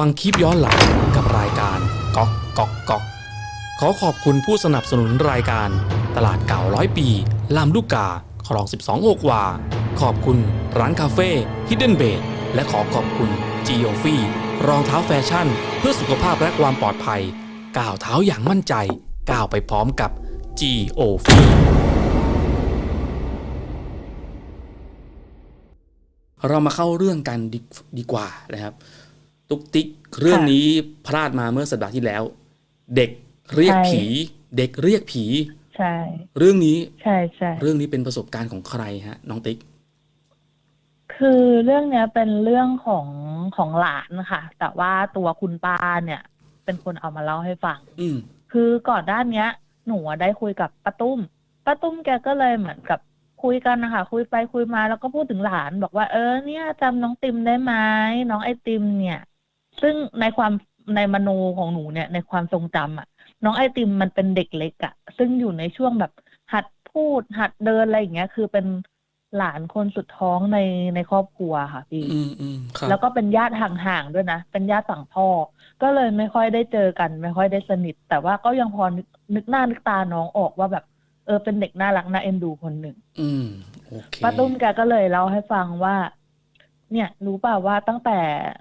ฟังคลิปย้อนหลังกับรายการก๊อกก๊อกก๊อกขอขอบคุณผู้สนับสนุนรายการ ตลาดเก่าร้อยปีลำลูกกาคลอง 12อกวา ขอบคุณร้านคาเฟ่ฮิดเด้นเบดและขอขอบคุณ g ีโอฟีรองเท้าแฟชั่น เพื่อสุขภาพและความปลอดภัยก้าวเท้าอย่างมั่นใจก้าวไปพร้อมกับ g ีโอฟีเรามาเข้าเรื่องกันดีดีกว่านะครับ ตุ๊กติ๊กเรื่องนี้พลาดมาเมื่อสัปดาห์ที่แล้ว เด็กเรียกใช่ผี เด็กเรียกผี ใช่ เรื่องนี้ใช่ใช่เรื่องนี้เป็นประสบการณ์ของใครฮะ น้องติ๊ก คือเรื่องเนี้ยเป็นเรื่องของของหลานค่ะ แต่ว่าตัวคุณป้าเนี่ย เป็นคนเอามาเล่าให้ฟัง อืมคือก่อนด้านเนี้ย หนูอะได้คุยกับป้าตุ้มป้าตุ้มแกก็เลยเหมือนกับคุยกันนะคะคุยไปคุยมาแล้วก็พูดถึงหลานบอกว่าเออเนี่ยจำน้องติมได้ไหมน้องไอติมเนี่ย ซึ่งในความในมโนของหนูเนี่ย ในความทรงจำอะ น้องไอติมมันเป็นเด็กเล็กอะ่ะ ซึ่งอยู่ในช่วงแบบหัดพูดหัดเดินอะไรอย่างเงี้ย คือเป็นหลานคนสุดท้องในในครอบครัวค่ะพี่อืมอืมครับแล้วก็เป็นญาติห่างๆด้วยนะ เป็นญาติฝั่งพ่อ ก็เลยไม่ค่อยได้เจอกัน ไม่ค่อยได้สนิท แต่ว่าก็ยังพอนึกนึกหน้านึกตาน้องออกว่าแบบเออเป็นเด็กน่ารักน่าเอ็นดูคนหนึ่งอืมโอเคป้าตุ้มแกก็เลยเล่าให้ฟังว่า เนี่ย รู้เปล่าว่าตั้งแต่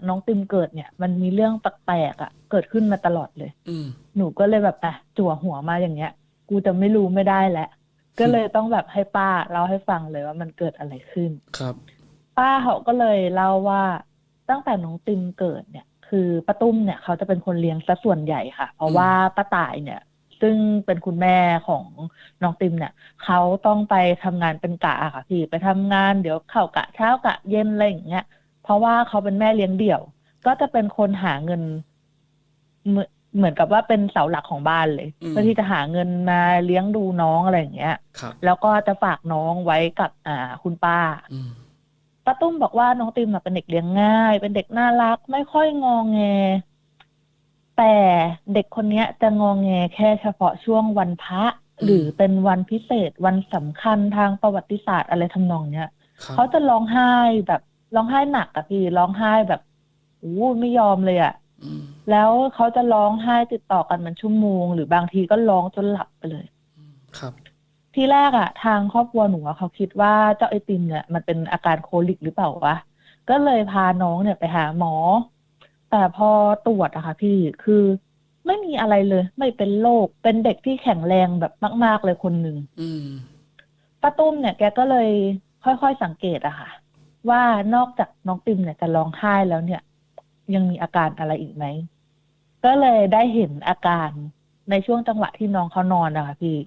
น้องติมเกิดเนี่ย มันมีเรื่องแปลกๆอะ เกิดขึ้นมาตลอดเลยอืมหนูก็เลยแบบอะจั่วหัวมาอย่างเงี้ย กูจะไม่รู้ไม่ได้แหละก็เลยต้องแบบให้ป้าเล่าให้ฟังเลยว่ามันเกิดอะไรขึ้นครับ ป้าเขาก็เลยเล่าว่าตั้งแต่น้องติมเกิดเนี่ย คือป้าตุ้มเนี่ยเขาจะเป็นคนเลี้ยงซะส่วนใหญ่ค่ะ เพราะว่าป้าต่ายเนี่ย ซึ่งเป็นคุณแม่ของน้องติมเนี่ยเขาต้องไปทำงานเป็นกะอะค่ะพี่ไปทำงานเดี๋ยวเข้ากะเช้ากะเย็นอะไรอย่างเงี้ยเพราะว่าเขาเป็นแม่เลี้ยงเดี่ยว ก็จะเป็นคนหาเงินเหมือนเหมือนกับว่าเป็นเสาหลักของบ้านเลยอืมเพื่อที่จะหาเงินมาเลี้ยงดูน้องอะไรอย่างเงี้ยครับแล้วก็จะฝากน้องไว้กับ อ่า คุณป้าอืมป้าตุ้มบอกว่าน้องติมอะเป็นเด็กเลี้ยงง่าย เป็นเด็กน่ารัก ไม่ค่อยงองแง แต่เด็กคนเนี้ยจะงองแงแค่เฉพาะช่วงวันพระหรือเป็นวันพิเศษวันสำคัญทางประวัติศาสตร์อะไรทำนองเนี้ยครับเขาจะร้องไห้แบบร้องไห้หนักอะพี่ร้องไห้แบบโอ้ไม่ยอมเลยอะอืมแล้วเขาจะร้องไห้ติดต่อกันเป็นชั่วโมง หรือบางทีก็ร้องจนหลับไปเลย ครับ ที่แรกอะทางครอบครัวหนูอะเขาคิดว่าเจ้าไอติมเนี่ยมันเป็นอาการโคลิกหรือเปล่าวะก็เลยพาน้องเนี่ยไปหาหมอ แต่พอตรวจอะค่ะพี่คือไม่มีอะไรเลย ไม่เป็นโรคเป็นเด็กที่แข็งแรงแบบมาก ๆ เลยคนหนึ่งอืมป้าตุ้มเนี่ยแกก็เลยค่อยๆสังเกตอะค่ะ ว่านอกจากน้องติมเนี่ยจะร้องไห้แล้วเนี่ย ยังมีอาการอะไรอีกไหม ก็เลยได้เห็นอาการในช่วงจังหวะที่น้องเขานอนนะคะพี่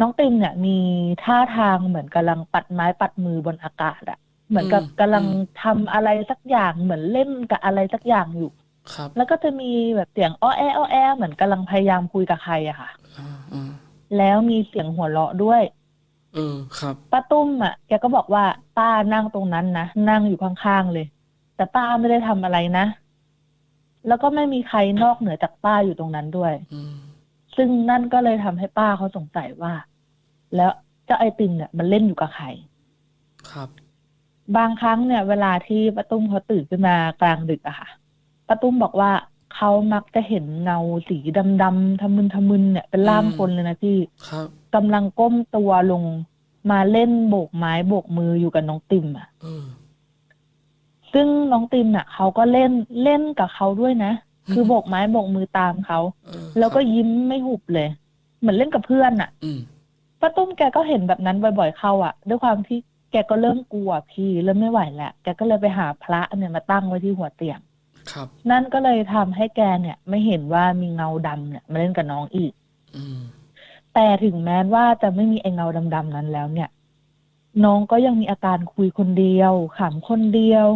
น้องติมเนี่ยมีท่าทางเหมือนกำลังปัดไม้ปัดมือบนอากาศอะ เหมือนกับอืมกำลังอืมทำอะไรสักอย่างเหมือนเล่นกับอะไรสักอย่างอยู่ครับ แล้วก็จะมีแบบเสียงอ้อแออ้อแอเหมือนกำลังพยายามคุยกับใครอะค่ะอ่าอ่าแล้วมีเสียงหัวเราะด้วยเออครับป้าตุ้มอะแกก็บอกว่าป้านั่งตรงนั้นนะนั่งอยู่ข้างๆเลย แต่ป้าไม่ได้ทำอะไรนะ แล้วก็ไม่มีใครนอกเหนือจากป้าอยู่ตรงนั้นด้วยอืมซึ่งนั่นก็เลยทำให้ป้าเขาสงสัยว่า แล้วเจ้าไอติมเนี่ยมันเล่นอยู่กับใครครับ บางครั้งเนี่ยเวลาที่ป้าตุ้มเขาตื่นขึ้นมากลางดึกอะค่ะป้าตุ้มบอกว่าเขามักจะเห็นเงาสีดำๆทะมึนทะมึนเนี่ยเป็นร่างอืมคนเลยนะพี่ครับกำลังก้มตัวลงมาเล่นโบกไม้โบกมืออยู่กับน้องติมอะเออซึ่งน้องติมน่ะเขาก็เล่นเล่นกับเขาด้วยนะอืมคือโบกไม้โบกมือตามเขาเออแล้วก็ครับยิ้มไม่หุบเลย เหมือนเล่นกับเพื่อนน่ะอืมป้าตุ้มแกก็เห็นแบบนั้นบ่อยๆ เข้าอะ ด้วยความที่ แกก็เริ่มกลัวพี่เริ่มไม่ไหวแล้วแกก็เลยไปหาพระเนี่ยมาตั้งไว้ที่หัวเตียงครับ นั่นก็เลยทำให้แกเนี่ย ไม่เห็นว่ามีเงาดำเนี่ยมาเล่นกับน้องอีก อืมแต่ถึงแม้ว่าจะไม่มีไอเงาดำๆนั้นแล้วเนี่ย น้องก็ยังมีอาการคุยคนเดียวขำคนเดียว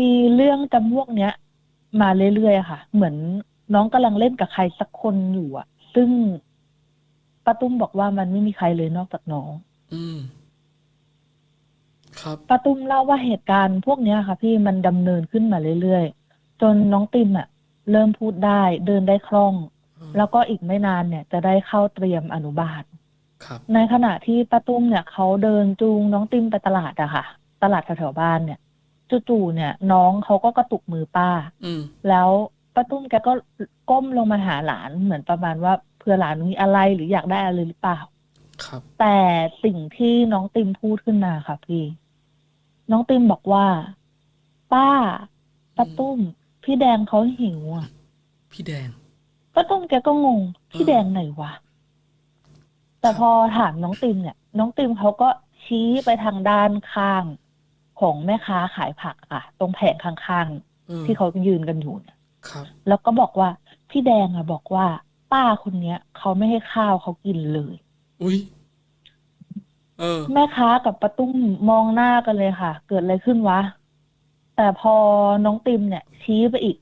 มีเรื่องจำพวกเนี้ย มาเรื่อยๆอะค่ะ เหมือนน้องกำลังเล่นกับใครสักคนอยู่อะซึ่งป้าตุ้มบอกว่ามันไม่มีใครเลยนอกจากน้อง อืม ครับป้าตุ้มเล่าว่าเหตุการณ์พวกเนี้ยค่ะ พี่มันดำเนินขึ้นมาเรื่อยๆ จนน้องติมอะเริ่มพูดได้เดินได้คล่อง แล้วก็อีกไม่นานเนี่ย จะได้เข้าเตรียมอนุบาลครับในขณะที่ป้าตุ้มเนี่ยเขาเดินจูงน้องติมไปตลาดอะค่ะ ตลาดแถวๆบ้านเนี่ยจู่ๆเนี่ย น้องเขาก็กระตุกมือป้าอืมแล้วป้าตุ้มแกก็ก้มลงมาหาหลานเหมือนประมาณว่าเผื่อหลานมีอะไรหรืออยากได้อะไรหรือเปล่า ครับ แต่สิ่งที่น้องติมพูดขึ้นมาค่ะพี่ น้องติมบอกว่า ป้าป้าตุ้ม พี่แดงเขาหิวอะพี่แดงป้าตุ้มแกก็งง พี่เออแดงไหนวะแต่ครับพอถามน้องติมเนี่ย น้องติมเขาก็ชี้ไปทางด้านข้างของแม่ค้าขายผักอะ ตรงแผงข้างเออๆที่เขายืนกันอยู่เนี่ยครับแล้วก็บอกว่าพี่แดงอะบอกว่า ป้าคนเนี้ยเขาไม่ให้ข้าวเขากินเลย อุ้ย เออ แม่ค้ากับป้าตุ้มมองหน้ากันเลยค่ะ เกิดอะไรขึ้นวะ แต่พอน้องติมเนี่ย ชี้ไปอีก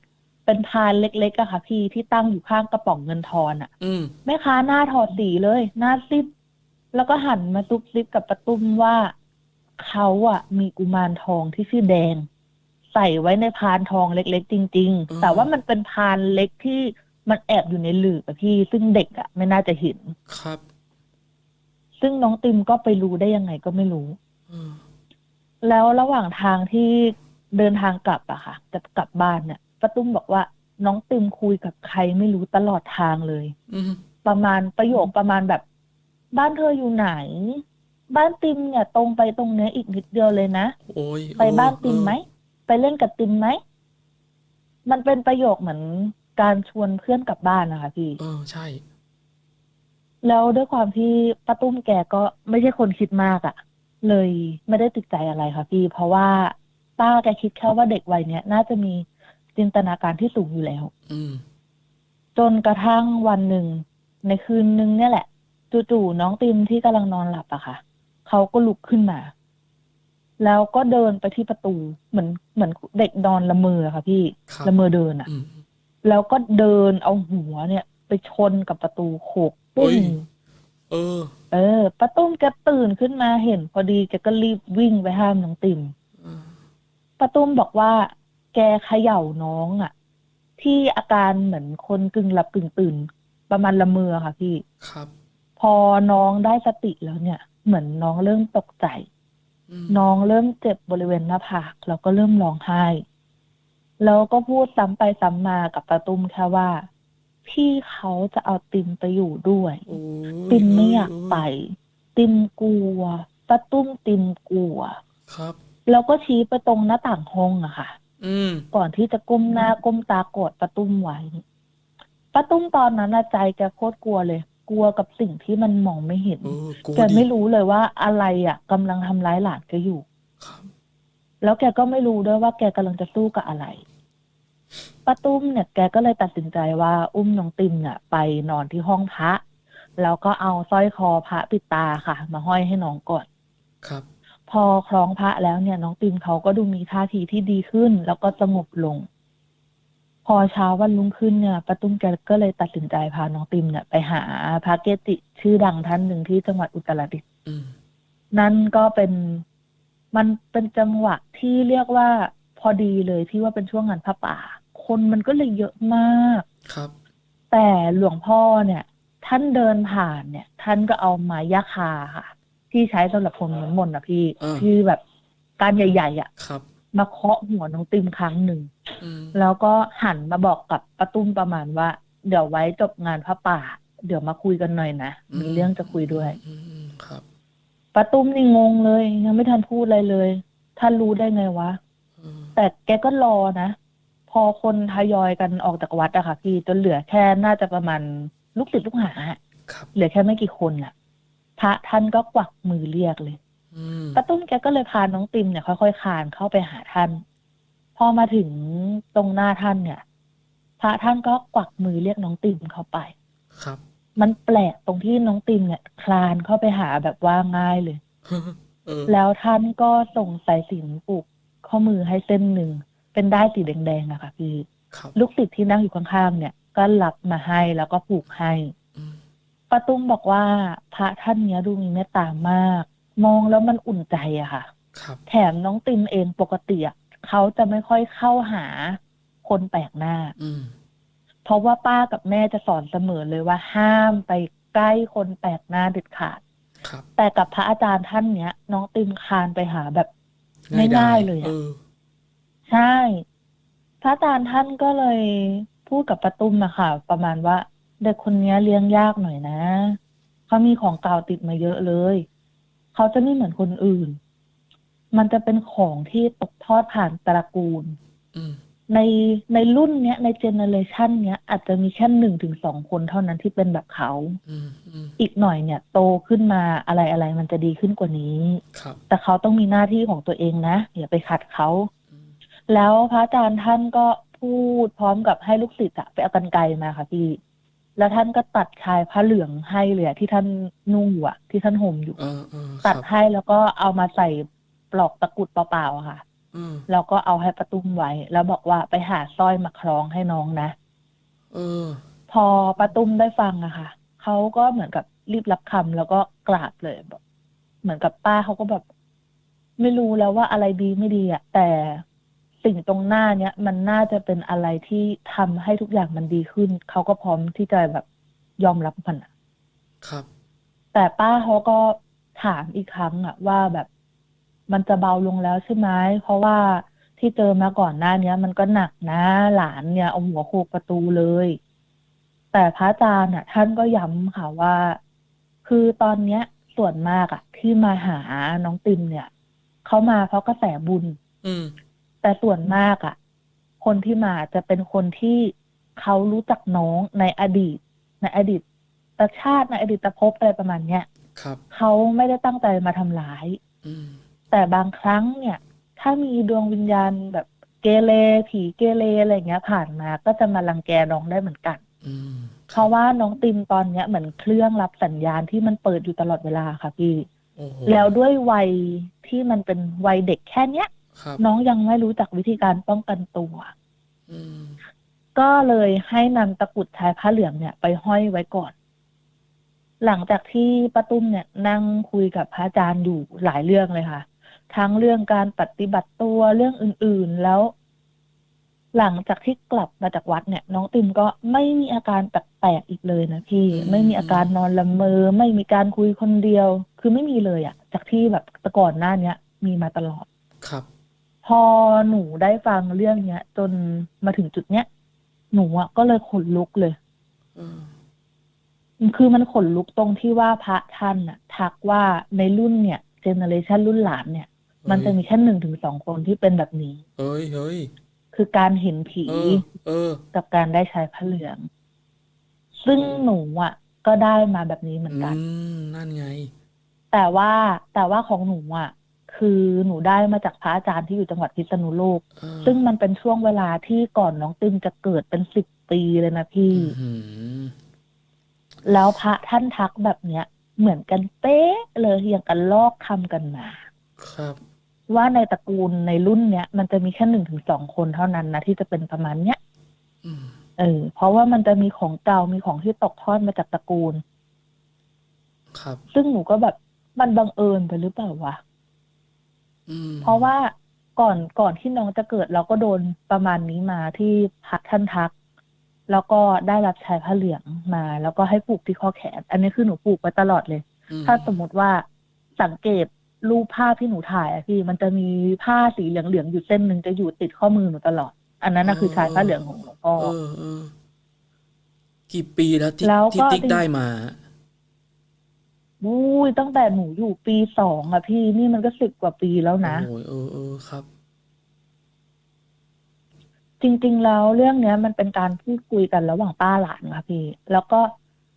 เป็นพานเล็กๆอะค่ะ พี่ที่ตั้งอยู่ข้างกระป๋องเงินทอนอะอืม แม่ค้าหน้าถอดสีเลย หน้าซิดแล้วก็หันมาตุบซิบกับป้าตุ้มว่าเขาอะมีกุมารทองที่ชื่อแดง ใส่ไว้ในพานทองเล็ก ๆ จริง อืม ๆ แต่ว่ามันเป็นพานเล็กที่มันแอบอยู่ในหลืบอะพี่ ซึ่งเด็กอะไม่น่าจะเห็น ครับ ซึ่งน้องติมก็ไปรู้ได้ยังไงก็ไม่รู้เออแล้วระหว่างทางที่เดินทางกลับอะค่ะจะกลับบ้านเนี่ยป้าตุ้มบอกว่า น้องติมคุยกับใครไม่รู้ตลอดทางเลยอืมประมาณประโยคประมาณแบบ บ้านเธออยู่ไหน บ้านติมเนี่ย ตรงไปตรงเนี้ยอีกนิดเดียวเลยนะโอ้ยไปบ้านติมไหมไปเล่นกับติมไหมมันเป็นประโยคเหมือนการชวนเพื่อนกลับบ้านนะคะพี่เออใช่ แล้วด้วยความที่ป้าตุ้มแกก็ไม่ใช่คนคิดมากอะ่ะ เลยไม่ได้ติดใจอะไรค่ะพี่ เพราะว่าป้าแกคิดแค่ว่าเด็กวัยเนี้ยน่าจะมีจินตนาการที่สูงอยู่แล้ว อืมจนกระทั่งวันหนึ่ง ในคืนนึงเนี่ยแหละจู่ๆน้องติมที่กำลังนอนหลับอะค่ะเขาก็ลุกขึ้นมา แล้วก็เดินไปที่ประตูเหมือนเหมือนเด็กนอนละเมออะค่ะ พี่ครับละเมอเดินอะอืมแล้วก็เดินเอาหัวเนี่ย ไปชนกับประตูโขก ปุ้เฮ้งยเออ เออป้าตุ้มแกตื่นขึ้นมาเห็น พอดีแกก็รีบวิ่งไปห้ามน้องติมเออป้าตุ้มบอกว่า แกเขย่าน้องอะ่ะ ที่อาการเหมือนคนกึ่งหลับกึ่งตื่น ประมาณละเมอค่ะพี่ครับ พอน้องได้สติแล้วเนี่ย เหมือนน้องเริ่มตกใจอืมน้องเริ่มเจ็บบริเวณหน้าผากแล้วก็เริ่มร้องไห้แล้วก็พูดซ้ำไปซ้ำมากับป้าตุ้มแค่ว่า พี่เขาจะเอาติมไปอยู่ด้วยโอ้ยติมไม่อยากไป ติมกลัวป้าตุ้มติมกลัว ครับ แล้วก็ชี้ไปตรงหน้าต่างห้องอะค่ะ อืมก่อนที่จะก้มหน้าก้มตากอดป้าตุ้มไว้ป้าตุ้มตอนนั้นน่ะใจแกโคตรกลัวเลย กลัวกับสิ่งที่มันมองไม่เห็นเออกูแกไม่รู้เลยว่าอะไรอะกำลังทำร้ายหลานแกอยู่ครับแล้วแกก็ไม่รู้ด้วยว่าแกกำลังจะสู้กับอะไร ป้าตุ้มเนี่ยแกก็เลยตัดสินใจว่าอุ้มน้องติมเนี่ยไปนอนที่ห้องพระ แล้วก็เอาสร้อยคอพระปิดตาค่ะ มาห้อยให้น้องก่อนครับ พอคล้องพระแล้วเนี่ย น้องติมเขาก็ดูมีท่าทีที่ดีขึ้น แล้วก็สงบลง พอเช้าวันรุ่งขึ้นเนี่ยป้าตุ้มแกก็เลยตัดสินใจพาน้องติมเนี่ยไปหาพระเกจิชื่อดังท่านหนึ่งที่จังหวัดอุตรดิตถ์อืมนั่นก็เป็นมันเป็นจังหวะที่เรียกว่าพอดีเลยที่ว่าเป็นช่วงงานพระป่า คนมันก็เลยเยอะมาก ครับ แต่หลวงพ่อเนี่ย ท่านเดินผ่านเนี่ย ท่านก็เอาไม้ยาคาค่ะ ที่ใช้สำหรับพรมน้ำมนต์นะพี่อ่าที่แบบการใหญ่ๆอะครับมาเคาะหัวน้องติมครั้งหนึ่งอืมแล้วก็หันมาบอกกับป้าตุ้มประมาณว่า เดี๋ยวไว้จบงานพระป่า เดี๋ยวมาคุยกันหน่อยนะ มีเรื่องจะคุยด้วยอืมอืมครับป้าตุ้มนี่งงเลย ยังไม่ทันพูดอะไรเลย ท่านรู้ได้ไงวะเออแต่แกก็รอนะ พอคนทยอยกันออกจากวัดอะค่ะพี่จนเหลือแค่น่าจะประมาณลูกศิษย์ลูกหาอะครับเหลือแค่ไม่กี่คนอะพระท่านก็กวักมือเรียกเลยอืมป้าตุ้มแกก็เลยพาน้องติมเนี่ยค่อยๆคลานเข้าไปหาท่าน พอมาถึงตรงหน้าท่านเนี่ย พระท่านก็กวักมือเรียกน้องติมเข้าไป ครับ มันแปลกตรงที่น้องติมเนี่ย คลานเข้าไปหาแบบว่าง่ายเลยเออแล้วท่านก็ส่งสายสิญจนผูกข้อมือให้เส้นหนึ่ง เป็นได้ายสีแดงๆอะค่ะพี่ครับลูกศิษย์ที่นั่งอยู่ข้างๆเนี่ย ก็รับมาให้แล้วก็ผูกให้อืมป้าตุ้มบอกว่าพระท่านเนี้ยดูมีเมตตามาก มองแล้วมันอุ่นใจอะค่ะครับแถมน้องติมเองปกติอะเขาจะไม่ค่อยเข้าหาคนแปลกหน้าอืมเพราะว่าป้ากับแม่จะสอนเสมอเลยว่าห้ามไปใกล้คนแปลกหน้าเด็ดขาดครับแต่กับพระอาจารย์ท่านเนี้ย น้องติมคลานไปหาแบบง่ายง่ายๆๆเลยเออะอ ใช่ พระอาจารย์ท่านก็เลยพูดกับป้าตุ้มอะค่ะประมาณว่า เด็กคนนี้เลี้ยงยากหน่อยนะ เขามีของเก่าติดมาเยอะเลย เขาจะไม่เหมือนคนอื่น มันจะเป็นของที่ตกทอดผ่านตระกูลอืมในในรุ่นเนี้ย ในเจเนอเรชันเนี้ย อาจจะมีแค่หนึ่งถึงสองคนเท่านั้นที่เป็นแบบเขาอืมอืมอีกหน่อยเนี่ย โตขึ้นมาอะไรอะไรมันจะดีขึ้นกว่านี้ครับแต่เขาต้องมีหน้าที่ของตัวเองนะอย่าไปขัดเขาอืม แล้วพระอาจารย์ท่านก็พูดพร้อมกับให้ลูกศิษย์อะไปเอากันไกรมาค่ะพี่ แล้วท่านก็ตัดชายผ้าเหลืองให้เลยอะที่ท่านนุ่งอยู่อะที่ท่านห่มอยู่เออเออคตัรัดบให้แล้วก็เอามาใส่ปลอกตะกรุดเปล่าๆอะค่ะอืมแล้วก็เอาให้ประตุ้มไว้ แล้วบอกว่าไปหาสร้อยมาคล้องให้น้องนะเออพอป้าตุ้มได้ฟังอะค่ะเขาก็เหมือนกับรีบรับคำแล้วก็กราบเลยแบบเหมือนกับป้าเขาก็แบบ ไม่รู้แล้วว่าอะไรดีไม่ดีอะแต่ สิ่งตรงหน้าเนี้ยมันน่าจะเป็นอะไรที่ทำให้ทุกอย่างมันดีขึ้น เขาก็พร้อมที่จะแบบยอมรับมันอะครับ แต่ป้าเขาก็ถามอีกครั้งอะว่าแบบมันจะเบาลงแล้วใช่ไหมเพราะว่าที่เจอมาก่อนหน้าเนี้ย มันก็หนักนะ หลานเนี่ยเอาหัวโขกประตูเลย แต่พระอาจารย์อะ ท่านก็ย้ำค่ะว่า คือตอนเนี้ย ส่วนมากอะ ที่มาหาน้องติมเนี่ยเขามาเพราะกระแสบุญ อืม แต่ส่วนมากอะ คนที่มาจะเป็นคนที่เขารู้จักน้องในอดีต ในอดีตชาติในอดีตภพอะไรประมาณเนี้ยครับเขาไม่ได้ตั้งใจมาทำร้ายอืมแต่บางครั้งเนี่ย ถ้ามีดวงวิญญาณแบบเกเรผีเกเรอะไรอย่างเงี้ย ผ่านมา ก็จะมารังแกน้องได้เหมือนกันอืมเพราะว่าน้องติมตอนเนี้ยเหมือนเครื่องรับสัญญาณที่มันเปิดอยู่ตลอดเวลาค่ะพี่โอ้โหแล้วด้วยวัยที่มันเป็นวัยเด็กแค่เนี้ยครับ น้องยังไม่รู้จักวิธีการป้องกันตัวอืมก็เลยให้นำตะกรุดชายผ้าเหลืองเนี่ย ไปห้อยไว้ก่อน หลังจากที่ป้าตุ้มเนี่ย นั่งคุยกับพระอาจารย์อยู่หลายเรื่องเลยค่ะ ทั้งเรื่องการปฏิบัติตัวเรื่องอื่น ๆ แล้ว หลังจากที่กลับมาจากวัดเนี่ย น้องติมก็ไม่มีอาการแปลกๆอีกเลยนะพี่ ไม่มีอาการนอนละเมอ ไม่มีการคุยคนเดียว คือไม่มีเลยอะจากที่แบบแต่ก่อนหน้าเนี้ยมีมาตลอด ครับ พอหนูได้ฟังเรื่องเนี้ย จนมาถึงจุดเนี้ยหนูอะก็เลยขนลุกเลยเออคือมันขนลุกตรงที่ว่าพระท่านอะทักว่าในรุ่นเนี่ยเจเนอเรชันรุ่นหลานเนี่ย มันจะมีแค่หนึ่งถึงสองคนที่เป็นแบบนี้ เฮ้ยเฮ้ยคือการเห็นผีเออเออกับการได้ใช้ผ้าเหลือง ซึ่งหนูอะก็ได้มาแบบนี้เหมือนอืกันมนั่นไง แต่ว่าแต่ว่าของหนูอะ คือหนูได้มาจากพระอาจารย์ที่อยู่จังหวัดพิษณุโลกเออซึ่งมันเป็นช่วงเวลาที่ก่อนน้องติมจะเกิดเป็นสิบปีเลยนะพี่อื้อหือแล้วพระท่านทักแบบเนี้ย เหมือนกันเป๊ะเลยอย่างกันลอกคำกันมา ครับ ว่าในตระกูลในรุ่นเนี้ยมันจะมีแค่หนึ่งถึงสองคนเท่านั้นนะที่จะเป็นประมาณเนี้ยอืมเออ เพราะว่ามันจะมีของเก่ามีของที่ตกทอดมาจากตระกูล ครับ ซึ่งหนูก็แบบมันบังเอิญไปหรือเปล่าวะอืม เพราะว่าก่อนก่อนที่น้องจะเกิดเราก็โดนประมาณนี้มาที่พักท่านทัก แล้วก็ได้รับชายผ้าเหลืองมา แล้วก็ให้ผูกที่ข้อแขน อันนี้คือหนูผูกไว้ตลอดเลยอืมถ้าสมมติว่าสังเกตรูปภาพที่หนูถ่ายอะพี่มันจะมีผ้าสีเหลืองๆอยู่เส้นหนึ่งจะอยู่ติดข้อมือหนูตลอด อันนั้นนะคือชายผ้าเหลืองของหลวงพ่อเออเออกี่ปีแล้วที่แล้วที่ก็ติ๊กจริงได้มา อุ้ยตั้งแต่หนูอยู่ปีสองอะพี่นี่มันก็สิบกว่าปีแล้วนะ โอ้ยเออเออครับ จริง ๆ แล้วเรื่องเนี้ย มันเป็นการพูดคุยกันระหว่างป้าหลานค่ะพี่ แล้วก็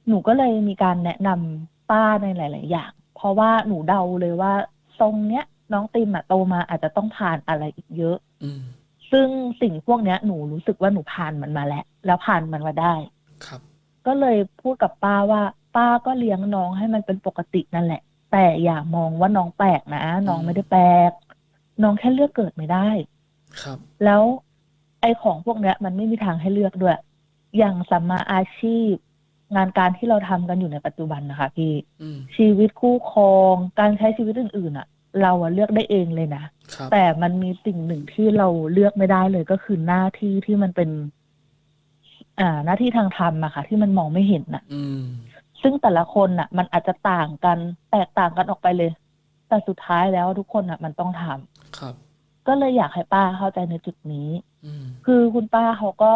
หนูก็เลยมีการแนะนำป้าในหลาย ๆ อย่าง เพราะว่าหนูเดาเลยว่าทรงเนี้ย น้องติมอะโตมาอาจจะต้องผ่านอะไรอีกเยอะ อืม ซึ่งสิ่งพวกเนี้ยหนูรู้สึกว่าหนูผ่านมันมาแล้ว แล้วผ่านมันมาได้ ครับ ก็เลยพูดกับป้าว่า ป้าก็เลี้ยงน้องให้มันเป็นปกตินั่นแหละ แต่อย่ามองว่าน้องแปลกนะน้องไม่ได้แปลก น้องแค่เลือกเกิดไม่ได้ ครับ แล้วไอ้ของพวกเนี้ย มันไม่มีทางให้เลือกด้วย อย่างสัมมาอาชีพ งานการที่เราทำกันอยู่ในปัจจุบันนะคะพี่อืมชีวิตคู่ครองการใช้ชีวิตอื่นๆอะ เราอะเลือกได้เองเลยนะครับแต่มันมีสิ่งหนึ่งที่เราเลือกไม่ได้เลยก็คือหน้าที่ที่มันเป็น อ่า หน้าที่ทางธรรมอะค่ะ ที่มันมองไม่เห็นน่ะอืม ซึ่งแต่ละคนน่ะ มันอาจจะต่างกันแตกต่างกันออกไปเลย แต่สุดท้ายแล้วทุกคนน่ะ มันต้องทำครับ ก็เลยอยากให้ป้าเข้าใจในจุดนี้อืมคือคุณป้าเขาก็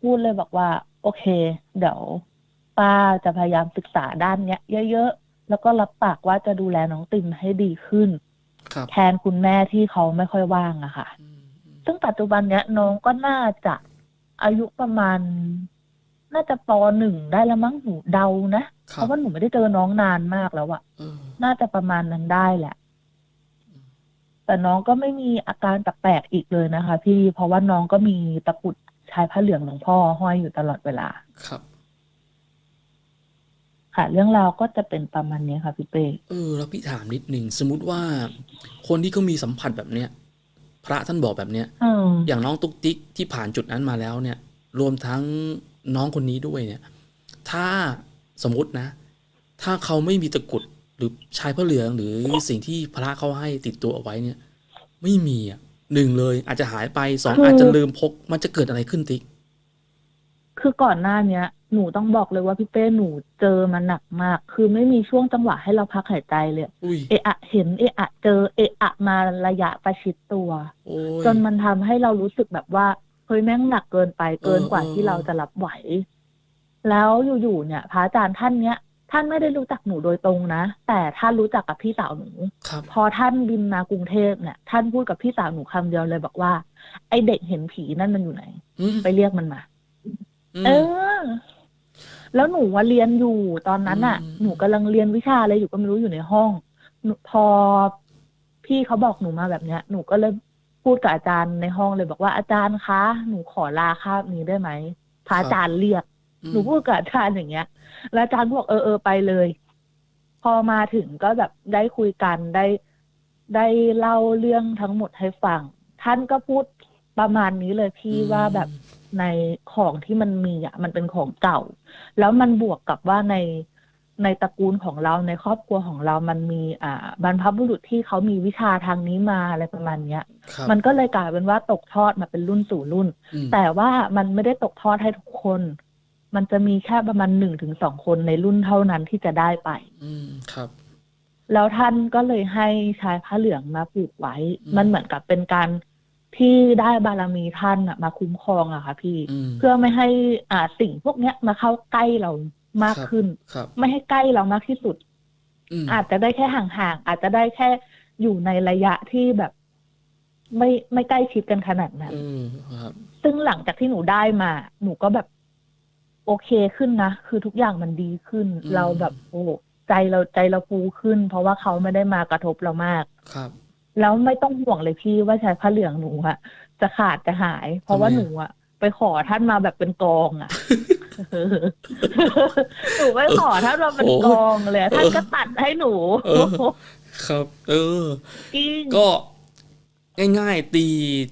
พูดเลยบอกว่า โอเค เดี๋ยวป้าจะพยายามศึกษาด้านเนี้ย เยอะๆ แล้วก็รับปากว่าจะดูแลน้องติมให้ดีขึ้นครับแทนคุณแม่ที่เขาไม่ค่อยว่างอะค่ะอืมอืมซึ่งปัจจุบันเนี้ยน้องก็น่าจะอายุประมาณ น่าจะปหนึ่งได้แล้วมั้งหนูเดานะคเพรับราะว่าหนูไม่ได้เจอน้องนานมากแล้วอะเออน่าจะประมาณนั้นได้แหละ แต่น้องก็ไม่มีอาการแปลกๆอีกเลยนะคะ พี่เพราะว่าน้องก็มีตะกรุดชายผ้าเหลืองหลวงพ่อห้อยอยู่ตลอดเวลา ครับ ค่ะ เรื่องราวก็จะเป็นประมาณนี้ค่ะพี่เป้เออแล้วพี่ถามนิดหนึ่งสมมติว่า คนที่เขามีสัมผัสแบบเนี้ยพระท่านบอกแบบเนี้ยอืมอย่างน้องตุ๊กติ๊กที่ผ่านจุดนั้นมาแล้วเนี่ย รวมทั้ง น้องคนนี้ด้วยเนี่ย ถ้าสมมตินะ ถ้าเขาไม่มีตะกรุดหรือชายพระเหลืองหรือสิ่งที่พระเขาให้ติดตัวเอาไว้เนี่ย ไม่มีอะหนึ่งเลยอาจจะหายไปสองอาจจะลืมพก มันจะเกิดอะไรขึ้นติ๊กคือก่อนหน้าเนี้ย หนูต้องบอกเลยว่าพี่เป้หนูเจอมาหนักมาก คือไม่มีช่วงจังหวะให้เราพักหายใจเลยอุ้ยเอะอะเห็นเอะอะเจอเอะอะมาระยะประชิดตัวโอ้ยจนมันทำให้เรารู้สึกแบบว่าเฮ้ยแม่งหนักเกินไปเกินกว่าเออที่เราจะรับไหว แล้วอยู่ๆเนี่ย พระอาจารย์ท่านเนี้ยท่านไม่ได้รู้จักหนูโดยตรงนะ แต่ท่านรู้จักกับพี่สาวหนูครับพอท่านบินมากรุงเทพเนี่ยท่านพูดกับพี่สาวหนูคำเดียวเลยบอกว่า ไอเด็กเห็นผีนั่นมันอยู่ไหนอืมไปเรียกมันมามเออ แล้วหนูว่าเรียนอยู่ตอนนั้นอะอืมหนูกำลังเรียนวิชาอะไรอยู่ก็ไม่รู้อยู่ในห้องหนูพอพี่เขาบอกหนูมาแบบเนี้ย หนูก็เลย พูดกับอาจารย์ในห้องเลยบอกว่าอาจารย์คะหนูขอลาคาบนี้ได้ไหมพระอาจารย์เรียกอืมหนูพูดกับอาจารย์อย่างเงี้ย แล้วอาจารย์บอกเออเออไปเลย พอมาถึงก็แบบได้คุยกันได้ได้เล่าเรื่องทั้งหมดให้ฟัง ท่านก็พูดประมาณนี้เลยพี่ว่าแบบในของที่มันมีอะมันเป็นของเก่า แล้วมันบวกกับว่าใน ในตระกูลของเราในครอบครัวของเรามันมีอ่าบรรพบุรุษที่เขามีวิชาทางนี้มาอะไรประมาณเนี้ยครับมันก็เลยกลายเป็นว่าตกทอดมาเป็นรุ่นสู่รุ่นอืมแต่ว่ามันไม่ได้ตกทอดให้ทุกคน มันจะมีแค่ประมาณหนึ่งถึงสองคนในรุ่นเท่านั้นที่จะได้ไป อืมครับ แล้วท่านก็เลยให้ชายผ้าเหลืองมาผูกไว้อืมมันเหมือนกับเป็นการที่ได้บารมีท่านอะมาคุ้มครองอะค่ะพี่อืมเพื่อไม่ให้อ่าสิ่งพวกเนี้ยมาเข้าใกล้เรา มากครับขึ้นครับไม่ให้ใกล้เรามากที่สุดอืมอาจจะได้แค่ห่างๆ อาจจะได้แค่อยู่ในระยะที่แบบ ไม่ไม่ใกล้ชิดกันขนาดนั้นอืมครับซึ่งหลังจากที่หนูได้มา หนูก็แบบ โอเคขึ้นนะ คือทุกอย่างมันดีขึ้นอืมเราแบบ โอ้ใจเราใจเราฟูขึ้น เพราะว่าเขาไม่ได้มากระทบเรามากครับ แล้วไม่ต้องห่วงเลยพี่ว่าชายผ้าเหลืองหนูอะจะขาดจะหาย เพราะว่าทำไมอะหนูอะไปขอท่านมาแบบเป็นกองอะ หนูไปขอท่านมาเป็นกองเลยอะท่านก็ตัดให้หนูเออครับ เออจริงก็ง่ายๆตี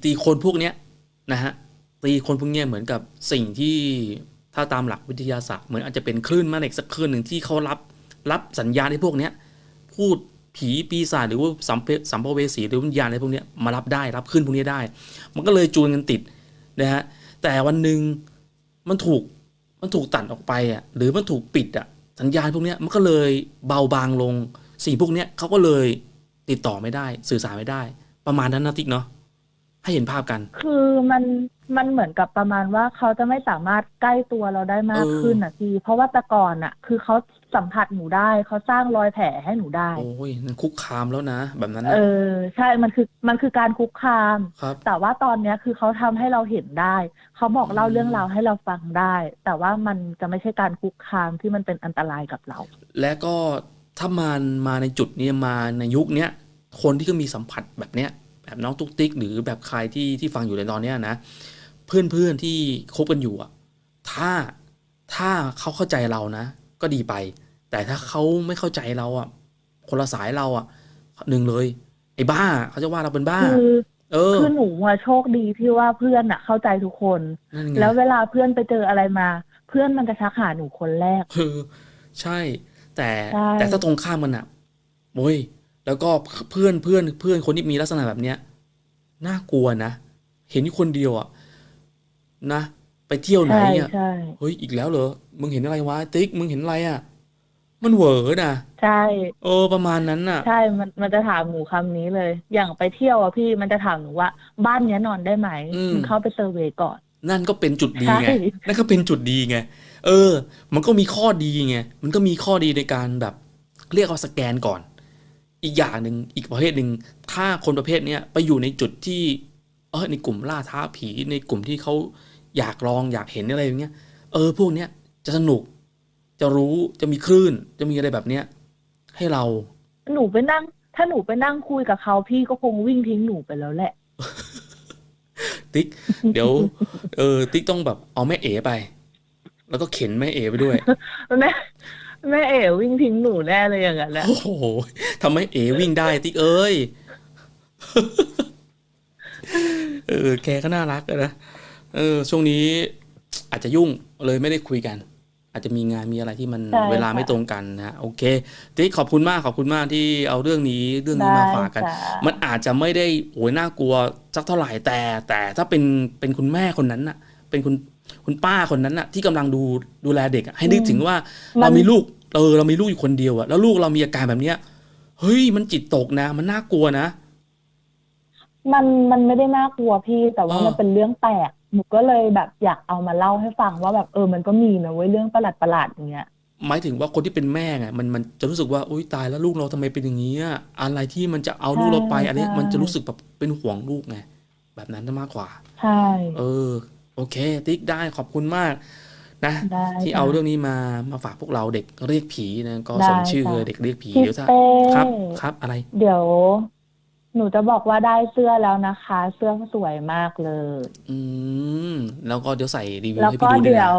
ตีคนพวกเนี้ยนะฮะตีคนพวกเนี้ยเหมือนกับสิ่งที่ถ้าตามหลักวิทยาศาสตร์เหมือนอาจจะเป็นคลื่นแม่เหล็กสักคลื่นหนึ่งที่เขารับรับสัญญาณให้พวกเนี้ยพูดผีปีศาจหรือว่าสัมเพสัมภเวสีหรือวิญญาณอะไรพวกเนี้ยมารับได้รับขึ้นพวกนี้ได้ มันก็เลยจูนกันติดนะฮะแต่วันหนึ่งมันถูก มันถูกตัดออกไปอะหรือมันถูกปิดอะสัญญาณพวกนี้มันก็เลยเบาบางลง สิ่งพวกนี้เขาก็เลยติดต่อไม่ได้ สื่อสารไม่ได้ ประมาณนั้นนะติ๊กเนาะให้เห็นภาพกัน คือมัน มันเหมือนกับประมาณว่าเขาจะไม่สามารถใกล้ตัวเราได้มากเออขึ้นอะพี่เพราะว่าแต่ก่อนอะ คือเขาสัมผัสหนูได้เขาสร้างรอยแผลให้หนูได้ โอ้ยนั่นคุกคามแล้วนะ แบบนั้นเอนะอใช่มันคือมันคือการคุกคามครับแต่ว่าตอนเนี้ยคือเขาทำให้เราเห็นได้ เขาบอกเล่าเรื่องราวให้เราฟังได้ แต่ว่ามันจะไม่ใช่การคุกคามที่มันเป็นอันตรายกับเรา และก็ถ้ามันมาในจุดเนี้ยมาในยุคเนี้ยคนที่ก็มีสัมผัสแบบเนี้ยแบบน้องตุ๊กติ๊กหรือแบบใครที่ที่ฟังอยู่ในตอนเนี้ยนะ เพื่อนเพื่อนๆที่คบกันอยู่อะถ้าถ้าเขาเข้าใจเรานะ ก็ดีไป แต่ถ้าเขาไม่เข้าใจเราอะคนละสายเราอะหนึ่งเลย ไอ้บ้าเขาจะว่าเราเป็นบ้าคือเออคือหนูอะโชคดีที่ว่าเพื่อนอะเข้าใจทุกคนนั่นไงแล้วเวลาเพื่อนไปเจออะไรมา เพื่อนมันจะทักหาหนูคนแรกเออใช่ แต่ใช่แต่ถ้าตรงข้ามมันอะโอ้ยแล้วก็เพื่อนเพื่อนเพื่อนคนที่มีลักษณะแบบเนี้ยน่ากลัวนะ เห็นอยู่คนเดียวอะ นะ ไปเที่ยวไหนใช่อะใช่เฮ้ยอีกแล้วเหรอมึงเห็นอะไรวะติ๊กมึงเห็นอะไรอะ มันเหวอนะใช่เออประมาณนั้นน่ะ ใช่มันมันจะถามหนูคำนี้เลย อย่างไปเที่ยวอะพี่มันจะถามหนูว่า บ้านเนี้ยนอนได้ไหมอืมมึงเข้าไปเซอร์เวย์ก่อน นั่นก็เป็นจุดดีไงใช่นั่นก็เป็นจุดดีไงเออ มันก็มีข้อดีไงมันก็มีข้อดีในการแบบ เรียกว่าสแกนก่อน อีกอย่างหนึ่งอีกประเภทหนึ่งถ้าคนประเภทเนี้ยไปอยู่ในจุดที่เออในกลุ่มล่าท้าผีในกลุ่มที่เขา อยากลองอยากเห็นอะไรอย่างเงี้ยเออพวกเนี้ยจะสนุก จะรู้จะมีคลื่น จะมีอะไรแบบเนี้ยให้เรา หนูไปนั่ง ถ้าหนูไปนั่งคุยกับเขาพี่ก็คงวิ่งทิ้งหนูไปแล้วแหละ ติ๊ก เดี๋ยว เออ ติ๊กต้องแบบเอาแม่เอ๋ไป แล้วก็เข็นแม่เอ๋ไปด้วยแม่แม่เอ๋วิ่งทิ้งหนูแน่เลยอย่างนั้นแหละโอ้โหทำให้เอวิ่งได้ ติ๊กเอ้ยเออแกก็น่ารักอะนะ เออช่วงนี้อาจจะยุ่งเลยไม่ได้คุยกัน อาจจะมีงานมีอะไรที่มันใช่เวลาค่ะไม่ตรงกันนะโอเคติ๊กขอบคุณมากขอบคุณมากที่เอาเรื่องนี้เรื่องนี้มาฝากกันได้ค่ะมันอาจจะไม่ได้โอ้ยน่ากลัวสักเท่าไหร่แต่ แต่ถ้าเป็นเป็นคุณแม่คนนั้นน่ะ เป็นคุณคุณป้าคนนั้นน่ะ ที่กำลังดูดูแลเด็กอะให้นึกถึงว่ามันเรามีลูกเออเรามีลูกอยู่คนเดียวอะแล้วลูกเรามีอาการแบบเนี้ยเฮ้ยมันจิตตกนะ มันน่ากลัวนะ มันมันไม่ได้น่ากลัวพี่แต่ว่าเออมันเป็นเรื่องแปลก หนูก็เลยแบบอยากเอามาเล่าให้ฟังว่าแบบเออมันก็มีนะเว้ยเรื่องประหลาดประหลาดๆอย่างเงี้ยหมายถึงว่าคนที่เป็นแม่ไงมันมันจะรู้สึกว่าอุ้ยตายแล้วลูกเราทำไมเป็นอย่างนี้อะอะไรที่มันจะเอาลูกเราไปใช่อันนี้ใช่มันจะรู้สึกแบบเป็นห่วงลูกไงแบบนั้นมากกว่าใช่เออ โอเค ติ๊กได้ขอบคุณมากนะได้ที่ค่ะเอาเรื่องนี้มามาฝากพวกเราเด็กเรียกผีนะก็ได้สมชื่อค่ะเลยเด็กเรียกผีพี่เดี๋ยวถ้าเป้ครับครับอะไร เดี๋ยว หนูจะบอกว่าได้เสื้อแล้วนะคะ เสื้อสวยมากเลย อืม แล้วก็เดี๋ยวใส่รีวิวแล้วให้ก็พี่ดูด้วยเดี๋ยนะว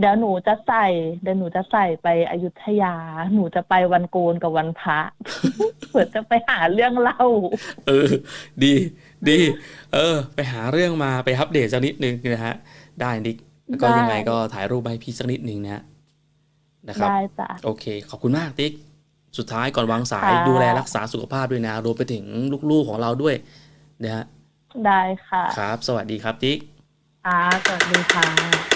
เดี๋ยวหนูจะใส่ เดี๋ยวหนูจะใส่ไปอยุธยา หนูจะไปวันโกนกับวันพระ เผื่อจะไปหาเรื่องเล่า เออ ดี ดี เออ ไปหาเรื่องมาไปอัปเดตสักนิดนึงนะฮะ ได้นิกแล้วก็ได้ ยังไงก็ถ่ายรูปมาให้พี่สักนิดนึงนะนะครับ ได้จ้ะโอเค ขอบคุณมากติ๊ก สุดท้ายก่อนวางสายค่ะดูแลรักษาสุขภาพด้วยนะรวมไปถึงลูกๆของเราด้วยนะฮะได้ค่ะ ครับ สวัสดีครับติ๊กอ่าสวัสดีค่ะ